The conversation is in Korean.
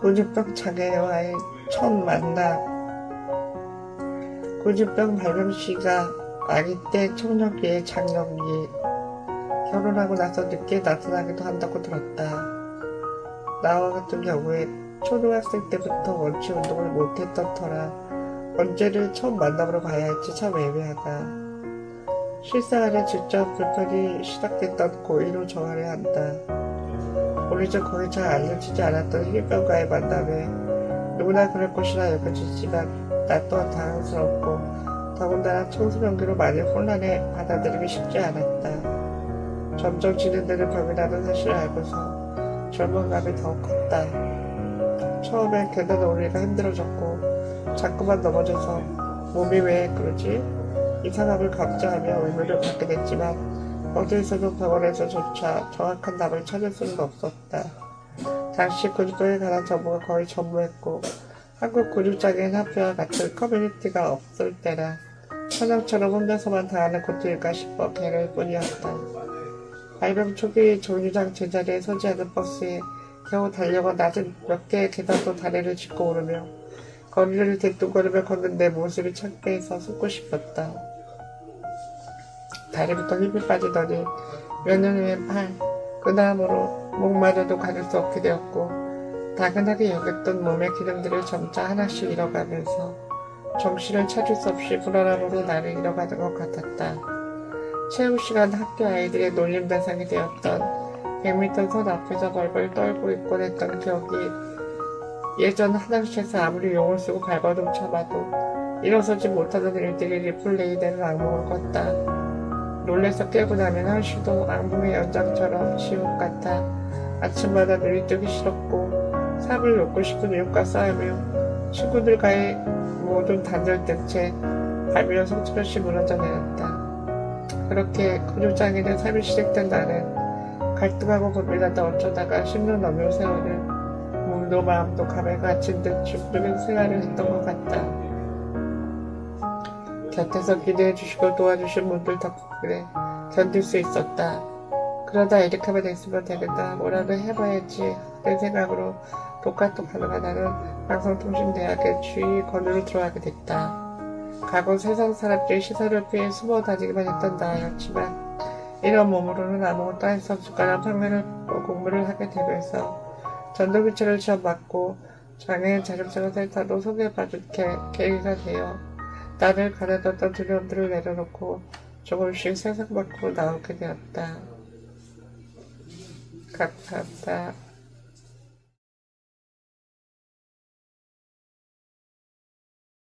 고주병 장애와의 첫 만남 고주병 발병시가 아기 때 청년기의 장년기 결혼하고 나서 늦게 나타나기도 한다고 들었다. 나와 같은 경우에 초등학생 때부터 원치 운동을 못했던 터라 언제를 처음 만나보러 가야 할지 참 애매하다. 실생활에 직접 불편이 시작됐던 고1로 정화를 한다. 오래전 거의 잘 알려지지 않았던 힐병과의 만남에 누구나 그럴 것이라 여겨지지만 나 또한 당황스럽고 더군다나 청소년기로 많이 혼란해 받아들이기 쉽지 않았다. 점점 진행되는 병이라는 사실을 알고서 절망감이 더욱 컸다. 처음엔 계단 오르기가 힘들어졌고 자꾸만 넘어져서 몸이 왜 그러지? 이상함을 감지하며 의문을 갖게 됐지만 어디에서도 병원에서조차 정확한 답을 찾을 수는 없었다. 당시 근육에 관한 정보가 거의 전무했고 한국 근육장애인 학회와 같은 커뮤니티가 없을 때라 천황처럼 혼자서만 당하는 고통일까 싶어 괴로울 뿐이었다. 발병 초기 정류장 제자리에 서지 않은 버스에 겨우 달려가 낮은 몇 개의 계단도 다리를 짚고 오르며 거리를 대뚱거리며 걷는 내 모습이 창피해서 숨고 싶었다. 다리부터 힘이 빠지더니 몇 년 후엔 팔, 그 다음으로 목마저도 가릴 수 없게 되었고 당연하게 여겼던 몸의 기능들을 점차 하나씩 잃어가면서 정신을 차릴 수 없이 불안함으로 나를 잃어가는 것 같았다. 체육 시간 학교 아이들의 놀림 대상이 되었던 100m 선 앞에서 벌벌 떨고 있곤 했던 기억이 예전 화장실에서 아무리 용을 쓰고 발버둥 쳐봐도 일어서지 못하는 일들이 리플레이되는 악몽을 꿨다. 놀래서 깨고 나면 한시도 악몽의 연장처럼 지옥 같아 아침마다 눈이 뜨기 싫었고 삽을 놓고 싶은 이웃과 싸우며 친구들과의 모든 단절된 채 발비려 성처없이 무너져 내렸다. 그렇게 근육장애는 삶이 시작된 나는 갈등하고 고민하다 어쩌다가 10년 넘는 세월을 몸도 마음도 감에 갇힌 듯 죽는 생활을 했던 것 같다. 곁에서 기대해 주시고 도와주신 분들 덕분에 견딜 수 있었다. 그러다 이렇게만 됐으면 되겠다. 뭐라도 해봐야지. 내 생각으로 독학도 가능한 나는 방송통신대학의 주의 권위로 들어가게 됐다. 과거 세상 사람들의 시선을 피해 숨어 다니기만 했던 나였지만 이런 몸으로는 아무것도 할 수 없을 거란 판매를 공부를 하게 되면서 전도기체를 시험 받고 장애인 자격증 센터로 소개받은 계, 계기가 되어 나를 가려뒀던 두려움들을 내려놓고 조금씩 세상 밖으로 나오게 되었다. 감사합니다.